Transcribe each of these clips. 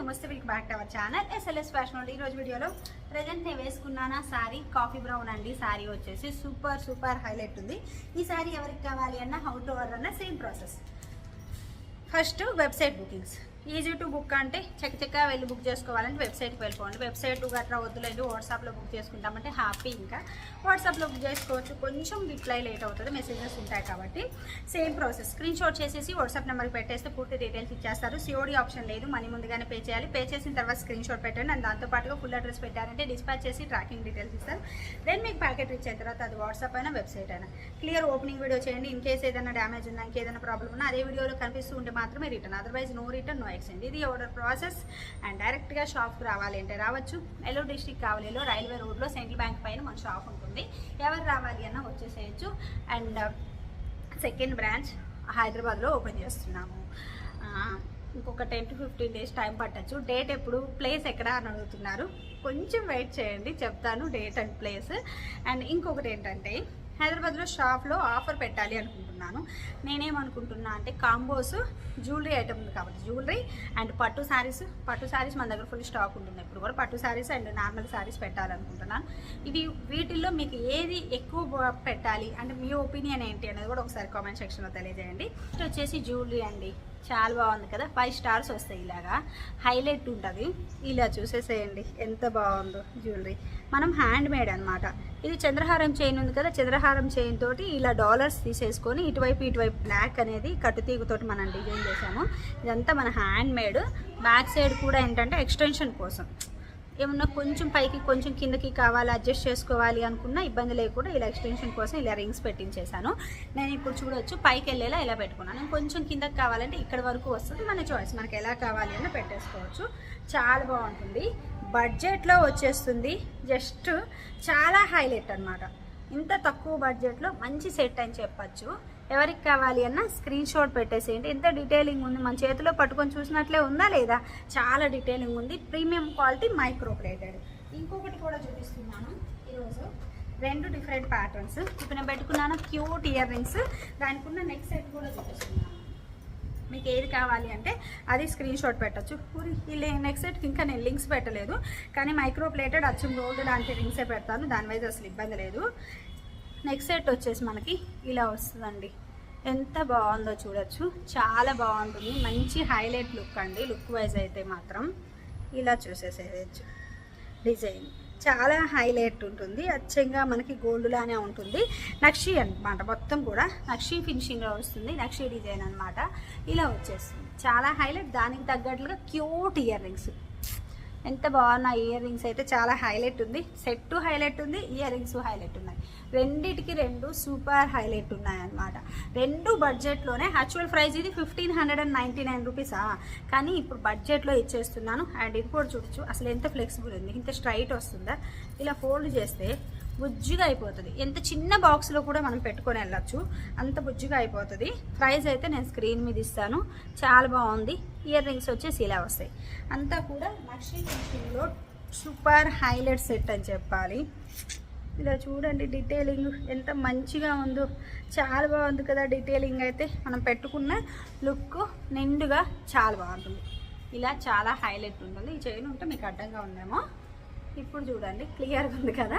నమస్తే వీళ్ళకి back to our channel. SLS fashion ఈ రోజు వీడియోలో ప్రజెంట్ నేను వేసుకున్నాను శారీ కాఫీ బ్రౌన్ అండి. సారీ వచ్చేసి సూపర్ సూపర్ హైలైట్ ఉంది. ఈ సారీ ఎవరికి కావాలి అన్న హౌ టు అన్న same process first website bookings easy to book అంటే చక్క చెక్క వెళ్ళి బుక్ చేసుకోవాలంటే వెబ్సైట్కి వెళ్ళిపోండి. వెబ్సైట్ గట్రా వద్దులేదు వాట్సాప్లో బుక్ చేసుకుంటామంటే హ్యాపీ ఇంకా. వాట్సాప్లో బుక్ చేసుకోవచ్చు. కొంచెం రిప్లై లేట్ అవుతుంది మెసేజెస్ ఉంటాయి కాబట్టి. Same process. స్క్రీన్ షాట్ చేసేసి వాట్సాప్ నెంబర్కి పెట్టేస్తే పూర్తి డీటెయిల్స్ ఇచ్చేస్తారు. సిఓడి ఆప్షన్ లేదు మనీ ముందుగానే పే చేయాలి. పే చేసిన తర్వాత స్క్రీన్ షాట్ పెట్టండి. అండ్ దాంతోపాటుగా ఫుల్ అడ్రస్ పెట్టారంటే డిస్పాచ్ చేసి ట్రాకింగ్ డీటెయిల్స్ ఇస్తారు. దెన్ మీకు ప్యాకెట్ రీచ్ అయిన తర్వాత అది వాట్సాప్ అయినా వెబ్సైట్ అయినా. క్లియర్ ఓపెనింగ్ వీడియో చేయండి. ఇన్ కేసు ఏదైనా డ్యామేజ్ ఉన్నా ఇంకేదైనా ప్రాబ్లం ఉన్నా అదే వీడియోలో కనిపిస్తూ ఉంటే మాత్రమే return. Otherwise no return no exchange ఇది ఆర్డర్ ప్రాసెస్ అండ్ డైరెక్ట్గా షాప్కి రావాలి అంటే రావచ్చు. ఎల్లో డిస్టిక్ కావాలిలో రైల్వే రోడ్లో సెంట్రల్ బ్యాంక్ పైన మన షాప్ ఉంటుంది. ఎవరు రావాలి అన్న వచ్చేసేయచ్చు. అండ్ uh, సెకండ్ బ్రాంచ్ హైదరాబాద్లో ఓపెన్ చేస్తున్నాము. ఇంకొక ten to fifteen days time పట్టచ్చు. డేట్ ఎప్పుడు? ప్లేస్ ఎక్కడ అని అడుగుతున్నారు. కొంచెం వెయిట్ చేయండి. చెప్తాను డేట్ అండ్ ప్లేస్ అండ్ ఇంకొకటి ఏంటంటే హైదరాబాద్లో షాప్లో ఆఫర్ పెట్టాలి అనుకుంటున్నాను. నేనేమనుకుంటున్నా అంటే కాంబోస్ జ్యువెలరీ ఐటమ్ ఉంది కాబట్టి జ్యువెలరీ అండ్ పట్టు శారీస్. పట్టు శారీస్ మన దగ్గర ఫుల్ స్టాక్ ఉంటుంది. ఇప్పుడు కూడా పట్టు శారీస్ అండ్ నార్మల్ శారీస్ పెట్టాలనుకుంటున్నాను ఇవి వీటిల్లో మీకు ఏది ఎక్కువ పెట్టాలి? అంటే మీ ఒపీనియన్ ఏంటి అనేది కూడా ఒకసారి కామెంట్ సెక్షన్లో తెలియజేయండి. నెక్స్ట్ వచ్చేసి జ్యువెలరీ అండి. చాలా బాగుంది కదా. ఫైవ్ స్టార్స్ వస్తాయి ఇలాగా. హైలైట్ ఉంటుంది. ఇలా చూసేసేయండి. ఎంత బాగుందో జ్యువెలరీ మనం హ్యాండ్ మేడ్ అనమాట ఇది చంద్రహారం చైన్ ఉంది కదా. చంద్రహారం చైన్ తోటి ఇలా డాలర్స్ తీసేసుకొని ఇటువైపు ఇటువైపు బ్లాక్ అనేది కట్టుతీగుతోటి మనం డిజైన్ చేసాము. ఇదంతా మన హ్యాండ్ మేడ్ బ్యాక్ సైడ్ కూడా ఏంటంటే ఎక్స్టెన్షన్ కోసం. ఏమన్నా కొంచెం పైకి కొంచెం కిందకి కావాలి అడ్జస్ట్ చేసుకోవాలి అనుకున్నా ఇబ్బంది లేకుండా ఇలా ఎక్స్టెన్షన్ కోసం ఇలా రింగ్స్ పెట్టించేసాను నేను ఇప్పుడు చూడొచ్చు పైకి వెళ్ళేలా ఇలా పెట్టుకున్నాను. కొంచెం కిందకి కావాలంటే ఇక్కడ వరకు వస్తుంది మన చాయిస్ మనకి ఎలా కావాలి అని పెట్టేసుకోవచ్చు. చాలా బాగుంటుంది. బడ్జెట్లో వచ్చేస్తుంది. జస్ట్ చాలా హైలైట్ అన్నమాట. ఇంత తక్కువ బడ్జెట్లో మంచి సెట్ అని చెప్పచ్చు. ఎవరికి కావాలి అన్న స్క్రీన్ షాట్ పెట్టేసేయండి. ఎంత డీటెయిలింగ్ ఉంది? మన చేతిలో పట్టుకొని చూసినట్లే ఉందా లేదా? చాలా డీటెయిలింగ్ ఉంది. ప్రీమియం క్వాలిటీ మైక్రో ప్లేటెడ్ ఇంకొకటి కూడా చూపిస్తున్నాను. ఈరోజు రెండు డిఫరెంట్ ప్యాటర్న్స్ ఇప్పుడు నేను పెట్టుకున్నాను. క్యూట్ ఇయర్ రింగ్స్ దానికి ఉన్న నెక్స్ట్ సెట్ కూడా చూపిస్తున్నాను. మీకు ఏది కావాలి అంటే అది స్క్రీన్ షాట్ పెట్టచ్చు. ఈ నెక్స్ట్ సెట్కి ఇంకా నేను లింక్స్ పెట్టలేదు. కానీ మైక్రో ప్లేటెడ్ అచ్చం గోల్డ్ లాంటి రింగ్సే పెడతాను. దాని అసలు ఇబ్బంది లేదు. నెక్స్ట్ సెట్ వచ్చేసి మనకి ఇలా వస్తుందండి. ఎంత బాగుందో చూడొచ్చు. చాలా బాగుంటుంది. మంచి హైలైట్ లుక్ అండి. లుక్ వైజ్ అయితే మాత్రం ఇలా చూసేసేయచ్చు. డిజైన్ చాలా హైలైట్ ఉంటుంది. అచ్చంగా మనకి గోల్డ్ లానే ఉంటుంది. నక్షి అనమాట మొత్తం కూడా నక్షి ఫినిషింగ్లో వస్తుంది. నక్షి డిజైన్ అనమాట ఇలా వచ్చేస్తుంది. చాలా హైలైట్. దానికి తగ్గట్లుగా క్యూట్ ఇయర్ రింగ్స్. ఎంత బాగున్న ఇయర్ రింగ్స్ అయితే చాలా హైలైట్ ఉంది. సెట్ హైలైట్ ఉంది ఇయర్ రింగ్స్ హైలైట్ ఉన్నాయి. రెండిటికి రెండు సూపర్ హైలైట్ ఉన్నాయి అన్నమాట రెండు బడ్జెట్లోనే యాక్చువల్ ప్రైస్ ఇది fifteen hundred and ninety nine రూపీసా కానీ ఇప్పుడు బడ్జెట్లో ఇచ్చేస్తున్నాను. అండ్ ఇది కూడా చూడొచ్చు. అసలు ఎంత ఫ్లెక్సిబుల్ ఉంది. ఇంత స్ట్రైట్ వస్తుందా? ఇలా ఫోల్డ్ చేస్తే బుజ్జిగా అయిపోతుంది. ఎంత చిన్న బాక్స్లో కూడా మనం పెట్టుకొని వెళ్ళొచ్చు. అంత బుజ్జిగా అయిపోతుంది. ప్రైస్ అయితే నేను స్క్రీన్ మీద ఇస్తాను. చాలా బాగుంది. ఇయర్ రింగ్స్ వచ్చేసి ఇలా వస్తాయి. అంతా కూడా నక్షి ఫినిషింగ్లో సూపర్ హైలైట్ సెట్ అని చెప్పాలి. ఇలా చూడండి డీటెయిలింగ్ ఎంత మంచిగా ఉందో. చాలా బాగుంది కదా డీటెయిలింగ్ అయితే. మనం పెట్టుకున్న లుక్ నిండుగా చాలా బాగుంటుంది. ఇలా చాలా హైలైట్ ఉంటుంది ఈ చైన్ ఉంటే మీకు అడ్డంగా ఉందేమో. ఇప్పుడు చూడండి క్లియర్గా ఉంది కదా?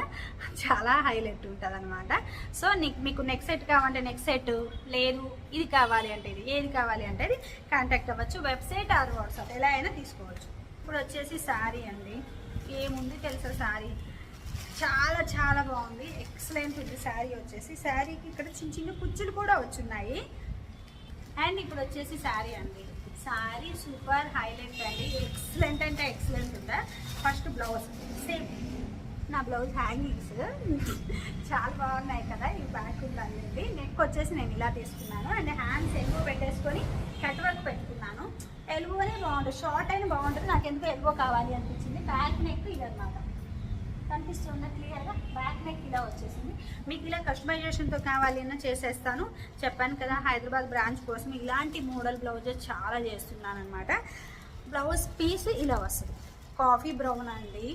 చాలా హైలైట్ ఉంటుంది అనమాట సో నీకు మీకు నెక్స్ట్ సెట్ కావాలంటే నెక్స్ట్ సెట్ లేదు ఇది కావాలి అంటే ఇది ఏది కావాలి అంటే ఇది కాంటాక్ట్ అవ్వచ్చు వెబ్సైట్ ఆర్ వాట్సాప్ ఎలా అయినా తీసుకోవచ్చు. ఇప్పుడు వచ్చేసి శారీ అండి. ఏముంది తెలుసా శారీ చాలా చాలా బాగుంది. ఎక్సలెంట్ ఉంది శారీ వచ్చేసి. శారీకి ఇక్కడ చిన్న చిన్న కుచ్చులు కూడా వచ్చున్నాయి. అండ్ ఇప్పుడు వచ్చేసి శారీ అండి. శారీ సూపర్ హైలైట్ అండి. ఎక్సలెంట్ అంటే ఎక్సలెంట్ ఉందా? First blouse. సేమ్ నా బ్లౌజ్ హ్యాంగింగ్స్. చాలా బాగున్నాయి కదా ఈ బ్యాక్ ఉందండి నెక్ వచ్చేసి నేను ఇలా తీసుకున్నాను. అండ్ హ్యాండ్స్ ఎల్బో పెట్టేసుకొని కట్ వర్క్ పెట్టుకున్నాను. ఎల్బోనే బాగుంటుంది. షార్ట్ అయినా బాగుంటుంది. నాకు ఎందుకు ఎల్బో కావాలి అనిపించింది. బ్యాక్ నెక్ ఇదన్నమాట. కనిపిస్తున్న క్లియర్గా బ్యాక్ నెక్ ఇలా వచ్చేసింది. మీకు ఇలా కస్టమైజేషన్తో కావాలి అన్న చేసేస్తాను. చెప్పాను కదా హైదరాబాద్ బ్రాంచ్ కోసం ఇలాంటి మోడల్ బ్లౌజెస్ చాలా చేస్తున్నాను అనమాట బ్లౌజ్ పీస్ ఇలా వస్తుంది. కాఫీ బ్రౌన్ అండి.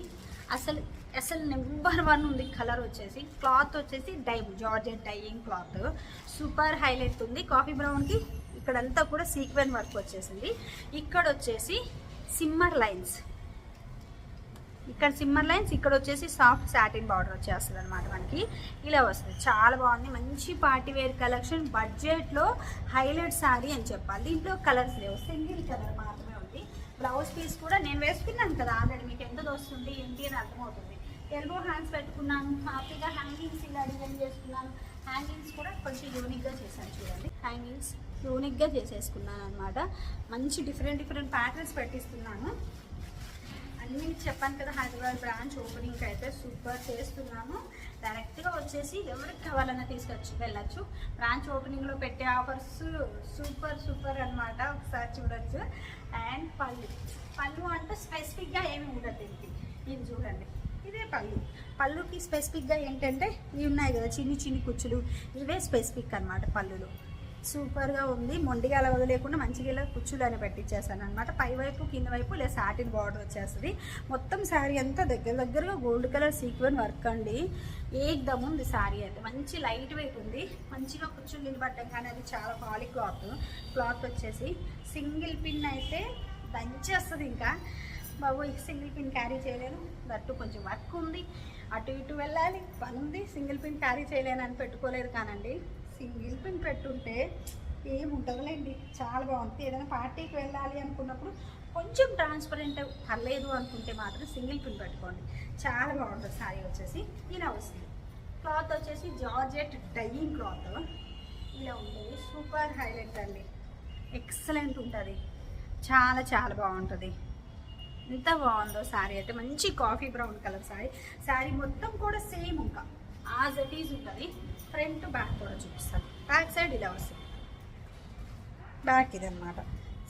అసలు అసలు నెంబర్ వన్ ఉంది కలర్ వచ్చేసి. క్లాత్ వచ్చేసి dye georgette dyeing cloth super highlight ఉంది. కాఫీ బ్రౌన్కి ఇక్కడంతా కూడా సీక్వెన్ వర్క్ వచ్చేసింది. ఇక్కడ వచ్చేసి సిమ్మర్ లైన్స్ ఇక్కడ సిమ్మర్ లైన్స్ ఇక్కడ వచ్చేసి సాఫ్ట్ సాటిన్ బార్డర్ వచ్చేస్తుంది అనమాట మనకి. ఇలా వస్తుంది. చాలా బాగుంది. మంచి పార్టీ వేర్ కలెక్షన్ బడ్జెట్లో హైలైట్ శారీ అని చెప్పాలి. దీంట్లో కలర్స్ లేవు. సింగిల్ కలర్ మాత్రమే ఉంది. బ్లౌజ్ పీస్ కూడా నేను వేసుకున్నాను కదా ఆల్రెడీ మీకు ఎంత వస్తుంది? ఏంటి అని అర్థమవుతుంది. ఎల్బో హ్యాండ్స్ పెట్టుకున్నాను. హ్యాపీగా హ్యాంగింగ్స్ ఇలా డిజైన్ చేసుకున్నాను. హ్యాంగింగ్స్ కూడా కొంచెం యూనిక్గా చేశాను చూడండి. హ్యాంగింగ్స్ యూనిక్గా చేసేసుకున్నాను అనమాట మంచి డిఫరెంట్ డిఫరెంట్ ప్యాటర్న్స్ పెట్టిస్తున్నాను. అన్నీ మీకు చెప్పాను కదా హైదరాబాద్ బ్రాంచ్ ఓపెనింగ్ అయితే సూపర్ చేస్తున్నాను డైరెక్ట్గా వచ్చేసి ఎవరికి కావాలన్నా తీసుకొచ్చి వెళ్ళచ్చు. బ్రాంచ్ ఓపెనింగ్లో పెట్టే ఆఫర్స్ సూపర్ సూపర్ అన్నమాట. ఒకసారి చూడొచ్చు. అండ్ పళ్ళు. పళ్ళు అంటే స్పెసిఫిక్గా ఏమి ఉండదు దీనికి. ఇది చూడండి. ఇదే పళ్ళు. పళ్ళుకి స్పెసిఫిక్గా ఏంటంటే ఇవి ఉన్నాయి కదా చిన్ని చిన్ని కుచ్చులు. ఇవే స్పెసిఫిక్ అన్నమాట పళ్ళులో. సూపర్గా ఉంది. మొండిగా అలా వదిలేకుండా మంచిగా ఇలా కుచ్చులు అని పెట్టించేసాను అనమాట పై వైపు కింద వైపు ఇలా సాటిన్ బార్డర్ వచ్చేస్తుంది. మొత్తం శారీ అంతా దగ్గర దగ్గరగా గోల్డ్ కలర్ సీక్వెన్ వర్క్ అండి. ఏకదమ్ ఉంది శారీ అయితే. మంచి లైట్ వెయిట్ ఉంది. మంచిగా కుచ్చులు నిలబడ్డం కానీ అది చాలా క్వాలిటీ క్లాత్. క్లాత్ వచ్చేసి సింగిల్ పిన్ అయితే దంచేస్తుంది ఇంకా. బాబు సింగిల్ పిన్ క్యారీ చేయలేను. దట్టు కొంచెం వర్క్ ఉంది. అటు ఇటు వెళ్ళాలి. పని ఉంది సింగిల్ పిన్ క్యారీ చేయలేను అని పెట్టుకోలేదు కానండి. సింగిల్ పిన్ పెట్టుంటే ఏముండదులేండి చాలా బాగుంటుంది ఏదైనా పార్టీకి వెళ్ళాలి అనుకున్నప్పుడు కొంచెం ట్రాన్స్పరెంట్ పర్లేదు అనుకుంటే మాత్రం సింగిల్ పిన్ పెట్టుకోండి. చాలా బాగుంటుంది శారీ వచ్చేసి. ఇలా వస్తుంది క్లాత్ వచ్చేసి జార్జెట్ డైయింగ్ క్లాత్. ఇలా ఉంటుంది సూపర్ హైలైట్ అండి. ఎక్సలెంట్ ఉంటుంది. చాలా చాలా బాగుంటుంది. ఎంత బాగుందో శారీ అయితే. మంచి coffee brown colour sari sari మొత్తం కూడా సేమ్ ఇంకా. యాజ్ ఇట్ ఈజ్ ఉంటుంది ఫ్రంట్ బ్యాక్ కూడా చూపిస్తాను. బ్యాక్ సైడ్ ఇలా వస్తుంది. బ్యాక్ ఇది అనమాట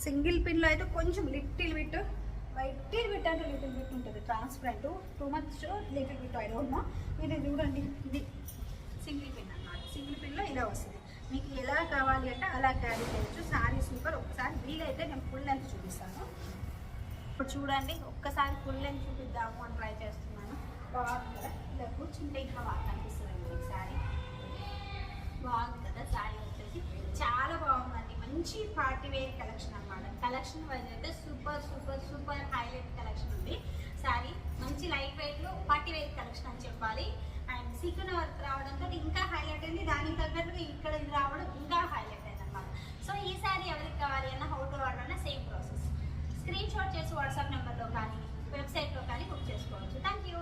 సింగిల్ పిన్లో అయితే కొంచెం లిటిల్ బిట్ లిటిల్ బిట్ అంటే లిటిల్ బిట్ ఉంటుంది. Transparent too much little bit I don't know ఇది చూడండి ఇది సింగిల్ పిన్ అన్నమాట. సింగిల్ పిన్లో ఇలా వస్తుంది. మీకు ఎలా కావాలి అంటే అలా క్యారీ చేయొచ్చు. శారీ సూపర్ ఒకసారి వీలైతే నేను ఫుల్ లెంత్ చూపిస్తాను. ఇప్పుడు చూడండి ఒక్కసారి ఫుల్ లెంత్ చూపిద్దాము అని ట్రై చేస్తున్నాను. బాగుంది కదా? ఇలా కూర్చుంటే ఇంకా బాగా బాగుంది కదా శారీ వచ్చేసి. చాలా బాగుందండి. మంచి పార్టీ వేర్ కలెక్షన్ అన్నమాట. కలెక్షన్ వైజ్ అయితే super super super highlight collection ఉంది. శారీ మంచి లైట్ వెయిట్లో పార్టీ వేర్ కలెక్షన్ అని చెప్పాలి. అండ్ సీకున వర్క్ రావడంతో ఇంకా హైలైట్ అయింది. దానికి తగ్గట్టుగా ఇక్కడ ఇది రావడం ఇంకా హైలైట్ అయింది అనమాట సో ఈ శారీ ఎవరికి కావాలి అన్న హౌ టు ఆర్డర్ అన్న సేమ్ ప్రాసెస్. స్క్రీన్ షాట్ చేసి వాట్సాప్ నెంబర్లో కానీ వెబ్సైట్లో కానీ బుక్ చేసుకోవచ్చు. Thank you